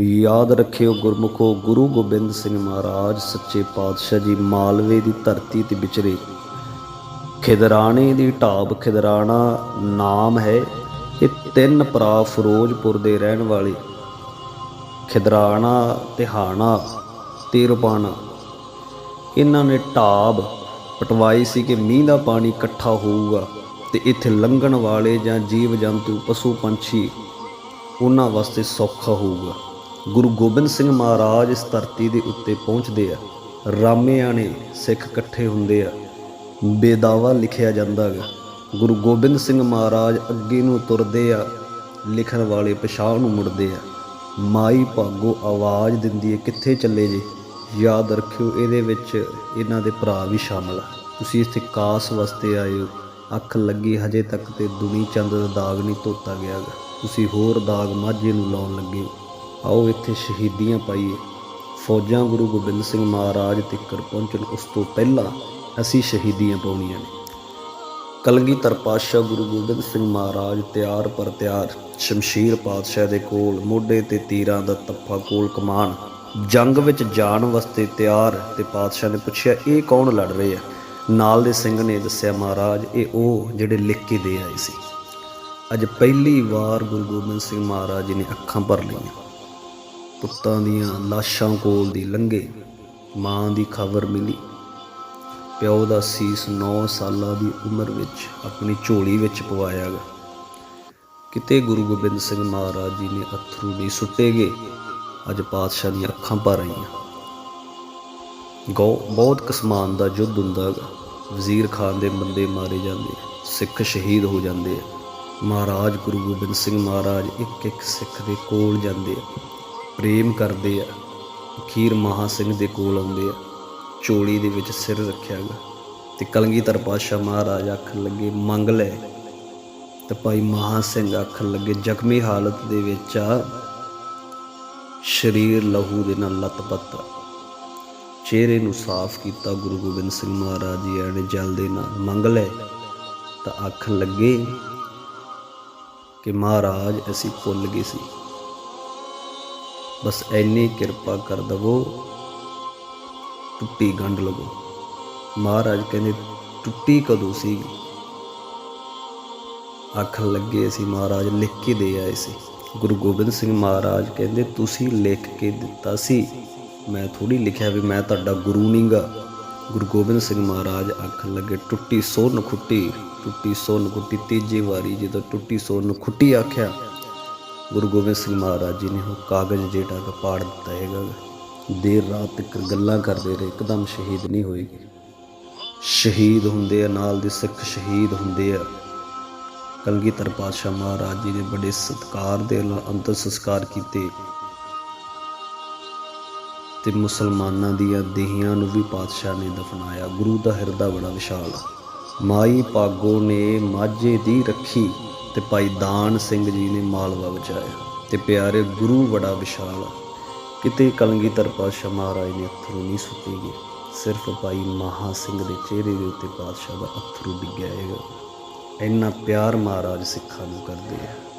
ਯਾਦ ਰੱਖਿਓ ਗੁਰਮੁਖੋ, ਗੁਰੂ ਗੋਬਿੰਦ ਸਿੰਘ ਮਹਾਰਾਜ, ਸੱਚੇ ਪਾਤਸ਼ਾਹ ਜੀ ਮਾਲਵੇ ਦੀ ਧਰਤੀ ਤੇ ਵਿਚਰੇ। ਖਿਦਰਾਣੇ ਦੀ ਢਾਬ ਖਿਦਰਾਣਾ ਨਾਮ ਹੈ, ਇਹ ਤਿੰਨ ਭਰਾ ਫਿਰੋਜ਼ਪੁਰ ਦੇ ਰਹਿਣ ਵਾਲੇ। ਖਿਦਰਾਣਾ, ਤਿਹਾਣਾ ਤੇ ਰੁਪਾਣਾ। ਇਹਨਾਂ ਨੇ ਢਾਬ ਪਟਵਾਈ ਸੀ ਕਿ ਮੀਂਹ ਦਾ ਪਾਣੀ ਇਕੱਠਾ ਹੋਊਗਾ ਤੇ ਇੱਥੇ ਲੰਘਣ ਵਾਲੇ ਜਾਂ ਜੀਵ ਜੰਤੂ ਪਸ਼ੂ ਪੰਛੀ ਉਹਨਾਂ ਵਾਸਤੇ ਸੌਖਾ ਹੋਊਗਾ। ਗੁਰੂ ਗੋਬਿੰਦ ਸਿੰਘ ਮਹਾਰਾਜ ਇਸ ਧਰਤੀ ਦੇ ਉੱਤੇ ਪਹੁੰਚਦੇ ਆ। ਰਾਮਿਆਣੇ ਸਿੱਖ ਇਕੱਠੇ ਹੁੰਦੇ ਆ। ਬੇਦਾਵਾ ਲਿਖਿਆ ਜਾਂਦਾ ਹੈ ਗੁਰੂ ਗੋਬਿੰਦ ਸਿੰਘ ਮਹਾਰਾਜ ਅੱਗੇ ਨੂੰ ਤੁਰਦੇ ਆ, ਲਿਖਣ ਵਾਲੇ ਪਿਛਾਂਹ ਨੂੰ ਮੁੜਦੇ ਆ। ਮਾਈ ਭਾਗੋ ਆਵਾਜ਼ ਦਿੰਦੀ ਹੈ ਕਿੱਥੇ ਚੱਲੇ ਜੇ? ਯਾਦ ਰੱਖਿਓ, ਇਹਦੇ ਵਿੱਚ ਇਹਨਾਂ ਦੇ ਭਰਾ ਵੀ ਸ਼ਾਮਲ ਆ। ਤੁਸੀਂ ਇੱਥੇ ਕਾਸ ਵਾਸਤੇ ਆਏ ਹੋ। ਅੱਖ ਲੱਗੀ, ਹਜੇ ਤੱਕ ਤੇ ਦੁਨੀ ਚੰਦ ਦਾ ਦਾਗ ਨਹੀਂ ਧੋਤਾ ਗਿਆ ਗਾ। ਤੁਸੀਂ ਹੋਰ ਦਾਗ ਮਾਝੇ ਨੂੰ ਲਾਉਣ ਲੱਗੇ ਹੋ। ਆਓ ਇੱਥੇ ਸ਼ਹੀਦੀਆਂ ਪਾਈਏ। ਫੌਜਾਂ ਗੁਰੂ ਗੋਬਿੰਦ ਸਿੰਘ ਮਹਾਰਾਜ ਤੱਕ ਪਹੁੰਚਣ, ਉਸ ਤੋਂ ਪਹਿਲਾਂ ਅਸੀਂ ਸ਼ਹੀਦੀਆਂ ਪਾਉਣੀਆਂ ਨੇ। ਕਲਗੀਧਰ ਪਾਤਸ਼ਾਹ ਗੁਰੂ ਗੋਬਿੰਦ ਸਿੰਘ ਮਹਾਰਾਜ ਤਿਆਰ ਪਰ ਤਿਆਰ, ਸ਼ਮਸ਼ੀਰ ਪਾਤਸ਼ਾਹ ਦੇ ਕੋਲ, ਮੋਢੇ ਤੇ ਤੀਰਾਂ ਦਾ ਤੱਫਾ ਕੋਲ ਕਮਾਨ ਜੰਗ ਵਿੱਚ ਜਾਣ ਵਾਸਤੇ ਤਿਆਰ ਤੇ ਪਾਤਸ਼ਾਹ ਨੇ ਪੁੱਛਿਆ, ਇਹ ਕੌਣ ਲੜ ਰਹੇ ਆ? ਨਾਲ ਦੇ ਸਿੰਘ ਨੇ ਦੱਸਿਆ, ਮਹਾਰਾਜ, ਇਹ ਉਹ ਜਿਹੜੇ ਲਿਖ ਕੇ ਦੇ ਆਏ ਸੀ। ਅੱਜ ਪਹਿਲੀ ਵਾਰ ਗੁਰੂ ਗੋਬਿੰਦ ਸਿੰਘ ਮਹਾਰਾਜ ਜੀ ਨੇ ਅੱਖਾਂ ਭਰ ਲਈਆਂ। ਪੁੱਤਾਂ ਦੀਆਂ ਲਾਸ਼ਾਂ ਕੋਲ ਦੀ ਲੰਘੇ, ਮਾਂ ਦੀ ਖਬਰ ਮਿਲੀ। ਪਿਓ ਦਾ ਸੀਸ 9 ਸਾਲਾਂ ਦੀ ਉਮਰ ਵਿੱਚ ਆਪਣੀ ਝੋਲੀ ਵਿੱਚ ਪਵਾਇਆ ਗਿਆ। ਕਿਤੇ ਗੁਰੂ ਗੋਬਿੰਦ ਸਿੰਘ ਮਹਾਰਾਜ ਜੀ ਨੇ ਅਥਰੂ ਨਹੀਂ ਸੁੱਟੇਗੇ ਅੱਜ ਪਾਤਸ਼ਾਹ ਦੀਆਂ ਅੱਖਾਂ ਭਰ ਆਈਆਂ ਗੋ ਬਹੁਤ ਕਿਸਮਾਨ ਦਾ ਯੁੱਧ ਹੁੰਦਾ ਗਾ ਵਜ਼ੀਰ ਖਾਨ ਦੇ ਬੰਦੇ ਮਾਰੇ ਜਾਂਦੇ ਸਿੱਖ ਸ਼ਹੀਦ ਹੋ ਜਾਂਦੇ ਆ। ਮਹਾਰਾਜ ਗੁਰੂ ਗੋਬਿੰਦ ਸਿੰਘ ਮਹਾਰਾਜ ਇੱਕ ਇੱਕ ਸਿੱਖ ਦੇ ਕੋਲ ਜਾਂਦੇ ਆ। ਪ੍ਰੇਮ ਕਰਦੇ ਆ। ਅਖੀਰ ਮਹਾ ਸਿੰਘ ਦੇ ਕੋਲ ਆਉਂਦੇ ਆ। ਚੋਲੀ ਦੇ ਵਿੱਚ ਸਿਰ ਰੱਖਿਆ ਗਾ। ਤੇ ਕਲਗੀਧਰ ਪਾਤਸ਼ਾਹ ਮਹਾਰਾਜ ਆਖਣ ਲੱਗੇ, ਮੰਗ ਲੈ। ਤੇ ਭਾਈ ਮਹਾ ਸਿੰਘ ਆਖਣ ਲੱਗੇ, ਜ਼ਖਮੀ ਹਾਲਤ ਦੇ ਵਿੱਚ ਆ। ਸਰੀਰ ਲਹੂ ਦੇ ਨਾਲ ਲਤਪਤ ਆ। ਚਿਹਰੇ ਨੂੰ ਸਾਫ਼ ਕੀਤਾ ਗੁਰੂ ਗੋਬਿੰਦ ਸਿੰਘ ਮਹਾਰਾਜ ਜੀ ਨੇ ਜਲ ਦੇ ਨਾਲ। ਮੰਗ ਲੈ। ਤਾਂ ਆਖਣ ਲੱਗੇ ਕਿ ਮਹਾਰਾਜ, ਅਸੀਂ ਭੁੱਲ ਗਏ ਸੀ। ਬਸ ਐਨੀ ਕਿਰਪਾ ਕਰ ਦਵੋ, ਟੁੱਟੀ ਗੰਢ ਲਵੋ। ਮਹਾਰਾਜ ਕਹਿੰਦੇ, ਟੁੱਟੀ ਕਦੋਂ ਸੀ? ਆਖਣ ਲੱਗੇ ਅਸੀਂ ਮਹਾਰਾਜ, ਲਿਖ ਕੇ ਦੇ ਆਏ ਸੀ। ਗੁਰੂ ਗੋਬਿੰਦ ਸਿੰਘ ਮਹਾਰਾਜ ਕਹਿੰਦੇ, ਤੁਸੀਂ ਲਿਖ ਕੇ ਦਿੱਤਾ ਸੀ। ਮੈਂ ਥੋੜੀ ਲਿਖਿਆ ਵੀ ਮੈਂ ਤੁਹਾਡਾ ਗੁਰੂ ਨਹੀਂਗਾ ਗੁਰੂ ਗੋਬਿੰਦ ਸਿੰਘ ਮਹਾਰਾਜ ਆਖਣ ਲੱਗੇ, ਟੁੱਟੀ ਸੋਨ ਖੁੱਟੀ, ਟੁੱਟੀ ਸੋਨ ਖੁੱਟੀ। ਤੀਜੀ ਵਾਰੀ ਜਦੋਂ ਟੁੱਟੀ ਸੋਨ ਖੁੱਟੀ ਆਖਿਆ ਗੁਰੂ ਗੋਬਿੰਦ ਸਿੰਘ ਮਹਾਰਾਜ ਜੀ ਨੇ ਉਹ ਕਾਗਜ਼ ਜਿਹੜਾ ਗਾ ਪਾੜ ਦਿੱਤਾ ਹੈਗਾ ਦੇਰ ਰਾਤ ਤੱਕ ਗੱਲਾਂ ਕਰਦੇ ਰਹੇ, ਇੱਕਦਮ ਸ਼ਹੀਦ ਨਹੀਂ ਹੋਏਗੀ ਸ਼ਹੀਦ ਹੁੰਦੇ ਆ, ਨਾਲ ਦੇ ਸਿੱਖ ਸ਼ਹੀਦ ਹੁੰਦੇ ਆ। ਕਲਗੀਧਰ ਪਾਤਸ਼ਾਹ ਮਹਾਰਾਜ ਜੀ ਨੇ ਬੜੇ ਸਤਿਕਾਰ ਦੇ ਨਾਲ ਅੰਤਰ ਸੰਸਕਾਰ ਕੀਤੇ। ਤੇ ਮੁਸਲਮਾਨਾਂ ਦੀਆਂ ਦੇਹੀਆਂ ਨੂੰ ਵੀ ਪਾਤਸ਼ਾਹ ਨੇ ਦਫਨਾਇਆ। ਗੁਰੂ ਦਾ ਹਿਰਦਾ ਬੜਾ ਵਿਸ਼ਾਲ ਮਾਈ ਪਾਗੋ ਨੇ ਮਾਝੇ ਦੀ ਰੱਖੀ। ਤੇ ਭਾਈ ਦਾਨ ਸਿੰਘ ਜੀ ਨੇ ਮਾਲਵਾ ਬਚਾਇਆ ਤੇ ਪਿਆਰੇ ਗੁਰੂ ਬੜਾ ਵਿਸ਼ਾਲ ਆ। ਕਿਤੇ ਕਲਗੀਧਰ ਪਾਤਸ਼ਾਹ ਮਹਾਰਾਜ ਨੇ ਅਥਰੂ ਨਹੀਂ ਸੁੱਟੇ ਗਏ ਸਿਰਫ ਭਾਈ ਮਹਾ ਸਿੰਘ ਦੇ ਚਿਹਰੇ ਦੇ ਉੱਤੇ ਪਾਤਸ਼ਾਹ ਦਾ ਅਥਰੂ ਡਿੱਗਿਆ ਹੈਗਾ। ਇੰਨਾ ਪਿਆਰ ਮਹਾਰਾਜ ਸਿੱਖਾਂ ਨੂੰ ਕਰਦੇ ਆ।